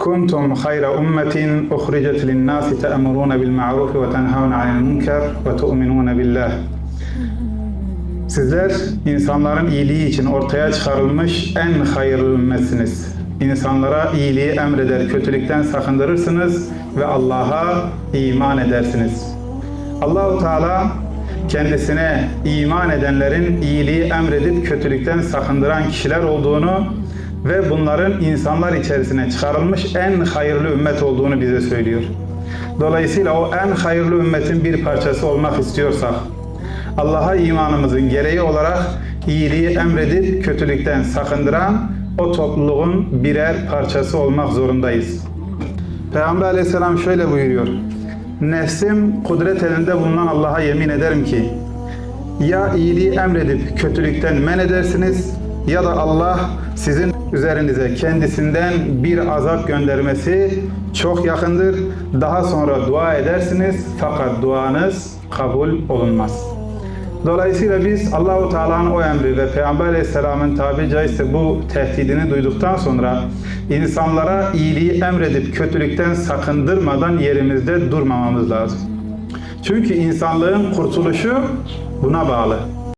كنتم خير أمة أخرجت للناس تأمرون بالمعروف وتنهون عن المنكر وتؤمنون بالله Sizler insanların iyiliği için ortaya çıkarılmış en hayırlı ümmetsiniz. İnsanlara iyiliği emreder, kötülükten sakındırırsınız ve Allah'a iman edersiniz. Allahu Teala kendisine iman edenlerin iyiliği emredip kötülükten sakındıran kişiler olduğunu ve bunların insanlar içerisine çıkarılmış en hayırlı ümmet olduğunu bize söylüyor. Dolayısıyla o en hayırlı ümmetin bir parçası olmak istiyorsak, Allah'a imanımızın gereği olarak iyiliği emredip kötülükten sakındıran o topluluğun birer parçası olmak zorundayız. Peygamber aleyhisselam şöyle buyuruyor. Nefsim kudret elinde bulunan Allah'a yemin ederim ki ya iyiliği emredip kötülükten men edersiniz ya da Allah sizin üzerinize kendisinden bir azap göndermesi çok yakındır. Daha sonra dua edersiniz fakat duanız kabul olunmaz. Dolayısıyla biz Allahu Teala'nın o emri ve Peygamber Aleyhisselam'ın tabi caizse bu tehdidini duyduktan sonra insanlara iyiliği emredip kötülükten sakındırmadan yerimizde durmamamız lazım. Çünkü insanlığın kurtuluşu buna bağlı.